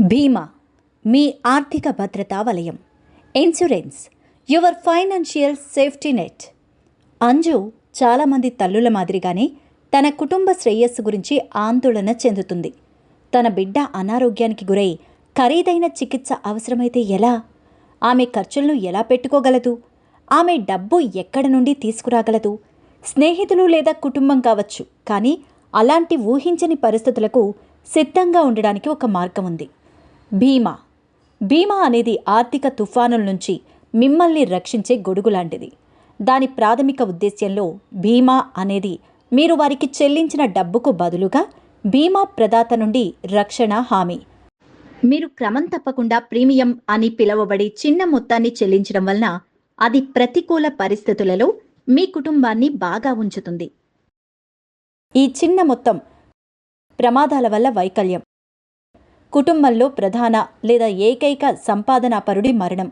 బీమా మీ ఆర్థిక భద్రతా వలయం. Insurance your financial safety net. Anju చాలామంది తల్లుల మాదిరిగానే తన కుటుంబ శ్రేయస్సు గురించి ఆందోళన చెందుతుంది. తన బిడ్డ అనారోగ్యానికి గురై ఖరీదైన చికిత్స అవసరమైతే ఎలా? ఆమె ఖర్చులను ఎలా పెట్టుకోగలదు? ఆమె డబ్బు ఎక్కడ నుండి తీసుకురాగలదు? స్నేహితులు లేదా కుటుంబం కావచ్చు కానీ అలాంటి ఊహించని పరిస్థితులకు సిద్ధంగా ఉండడానికి ఒక మార్గం ఉంది. బీమా బీమా అనేది ఆర్థిక తుఫానుల నుంచి మిమ్మల్ని రక్షించే గొడుగు లాంటిది దాని ప్రాథమిక ఉద్దేశ్యంలో బీమా అనేది మీరు వారికి చెల్లించిన డబ్బుకు బదులుగా బీమా ప్రదాత నుండి రక్షణ హామీ. మీరు క్రమం తప్పకుండా ప్రీమియం అని పిలువబడి చిన్న మొత్తాన్ని చెల్లించడం వలన అది ప్రతికూల పరిస్థితులలో మీ కుటుంబాన్ని బాగా ఉంచుతుంది. ఈ చిన్న మొత్తం ప్రమాదాల వల్ల వైకల్యం. కుటుంబంలో ప్రధాన లేదా ఏకైక సంపాదనాపరుడి మరణం.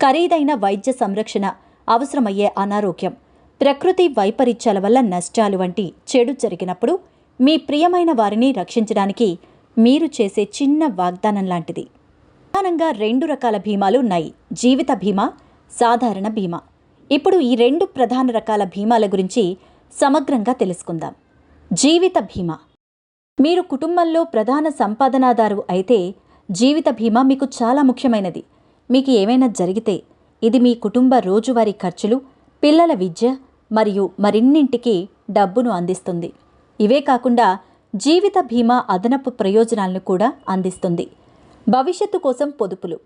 ఖరీదైన వైద్య సంరక్షణ అవసరమయ్యే అనారోగ్యం. ప్రకృతి వైపరీత్యాల వల్ల నష్టాలు వంటి చెడు జరిగినప్పుడు మీ ప్రియమైన వారిని రక్షించడానికి మీరు చేసే చిన్న వాగ్దానం లాంటిది. ప్రధానంగా రెండు రకాల బీమాలు ఉన్నాయి. జీవిత బీమా సాధారణ బీమా ఇప్పుడు ఈ రెండు ప్రధాన రకాల బీమాల గురించి సమగ్రంగా తెలుసుకుందాం. జీవిత బీమా మీరు కుటుంబంలో ప్రధాన సంపాదనాదారు అయితే జీవిత బీమా మీకు చాలా ముఖ్యమైనది. మీకు ఏమైనా జరిగితే ఇది మీ కుటుంబ రోజువారీ ఖర్చులు పిల్లల విద్య మరియు మరిన్నింటికి డబ్బును అందిస్తుంది. ఇవే కాకుండా జీవిత బీమా అదనపు ప్రయోజనాలను కూడా అందిస్తుంది. భవిష్యత్తు కోసం పొదుపులు.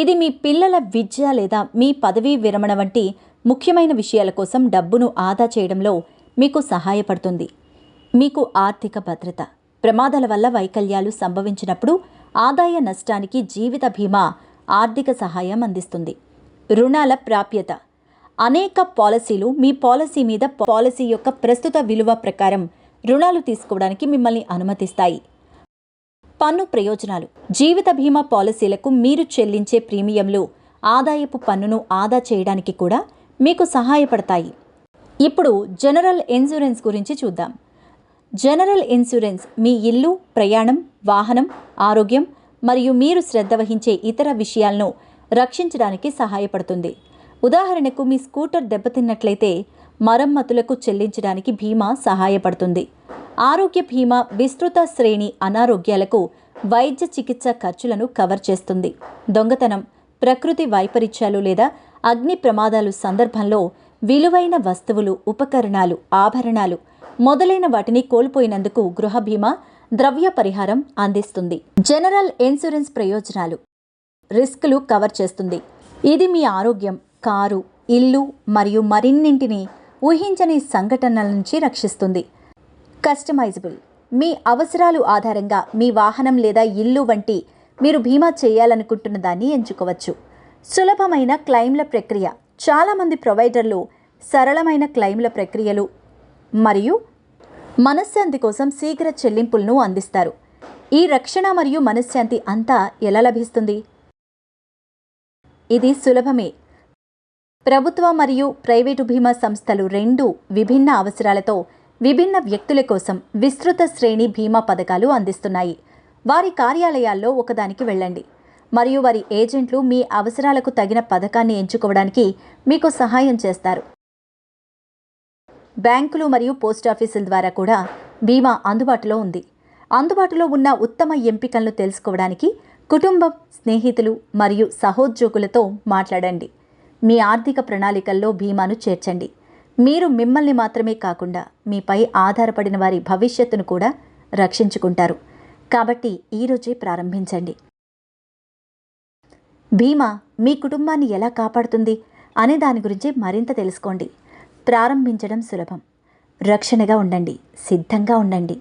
ఇది మీ పిల్లల విద్య లేదా మీ పదవీ విరమణ వంటి ముఖ్యమైన విషయాల కోసం డబ్బును ఆదా చేయడంలో మీకు సహాయపడుతుంది. మీకు ఆర్థిక భద్రత ప్రమాదాల వల్ల వైకల్యాలు సంభవించినప్పుడు ఆదాయ నష్టానికి జీవిత బీమా ఆర్థిక సహాయం అందిస్తుంది. రుణాల ప్రాప్యత. అనేక పాలసీలు మీ పాలసీ మీద పాలసీ యొక్క ప్రస్తుత విలువ ప్రకారం రుణాలు తీసుకోవడానికి మిమ్మల్ని అనుమతిస్తాయి. పన్ను ప్రయోజనాలు. జీవిత బీమా పాలసీలకు మీరు చెల్లించే ప్రీమియంలు ఆదాయపు పన్నును ఆదా చేయడానికి కూడా మీకు సహాయపడతాయి. ఇప్పుడు జనరల్ ఇన్సూరెన్స్ గురించి చూద్దాం. జనరల్ ఇన్సూరెన్స్ మీ ఇల్లు ప్రయాణం వాహనం ఆరోగ్యం మరియు మీరు శ్రద్ధ వహించే ఇతర విషయాలను రక్షించడానికి సహాయపడుతుంది. ఉదాహరణకు మీ స్కూటర్ దెబ్బతిన్నట్లయితే మరమ్మతులకు చెల్లించడానికి బీమా సహాయపడుతుంది. ఆరోగ్య బీమా విస్తృత శ్రేణి అనారోగ్యాలకు వైద్య చికిత్స ఖర్చులను కవర్ చేస్తుంది. దొంగతనం ప్రకృతి వైపరీత్యాలు లేదా అగ్ని ప్రమాదాలు సందర్భంలో విలువైన వస్తువులు ఉపకరణాలు ఆభరణాలు మొదలైన వాటిని కోల్పోయినందుకు గృహ బీమా ద్రవ్య పరిహారం అందిస్తుంది. జనరల్ ఇన్సూరెన్స్ ప్రయోజనాలు రిస్క్లు కవర్ చేస్తుంది. ఇది మీ ఆరోగ్యం కారు ఇల్లు మరియు మరిన్నింటిని ఊహించని సంఘటనల నుంచి రక్షిస్తుంది. కస్టమైజబుల్. మీ అవసరాలు ఆధారంగా మీ వాహనం లేదా ఇల్లు వంటి మీరు బీమా చేయాలనుకుంటున్న దాన్ని ఎంచుకోవచ్చు. సులభమైన క్లెయిమ్ల ప్రక్రియ. చాలామంది ప్రొవైడర్లు సరళమైన క్లెయిమ్ల ప్రక్రియలు మరియు మనశ్శాంతి కోసం శీఘ్ర చెల్లింపులను అందిస్తారు. ఈ రక్షణ మరియు మనశ్శాంతి అంతా ఎలా లభిస్తుంది? ఇది సులభమే. ప్రభుత్వ మరియు ప్రైవేటు బీమా సంస్థలు రెండు విభిన్న అవసరాలతో విభిన్న వ్యక్తుల కోసం విస్తృత శ్రేణి బీమా పథకాలు అందిస్తున్నాయి. వారి కార్యాలయాల్లో ఒకదానికి వెళ్ళండి. మరియు వారి ఏజెంట్లు మీ అవసరాలకు తగిన పథకాన్ని ఎంచుకోవడానికి మీకు సహాయం చేస్తారు. బ్యాంకులు మరియు పోస్టాఫీసుల ద్వారా కూడా బీమా అందుబాటులో ఉంది. అందుబాటులో ఉన్న ఉత్తమ ఎంపికలను తెలుసుకోవడానికి కుటుంబం స్నేహితులు మరియు సహోద్యోగులతో మాట్లాడండి. మీ ఆర్థిక ప్రణాళికల్లో బీమాను చేర్చండి. మీరు మిమ్మల్ని మాత్రమే కాకుండా మీపై ఆధారపడిన వారి భవిష్యత్తును కూడా రక్షించుకుంటారు. కాబట్టి ఈరోజే ప్రారంభించండి. బీమా మీ కుటుంబాన్ని ఎలా కాపాడుతుంది అనే దాని గురించి మరింత తెలుసుకోండి. ప్రారంభించడం సులభం. రక్షణగా ఉండండి. సిద్ధంగా ఉండండి.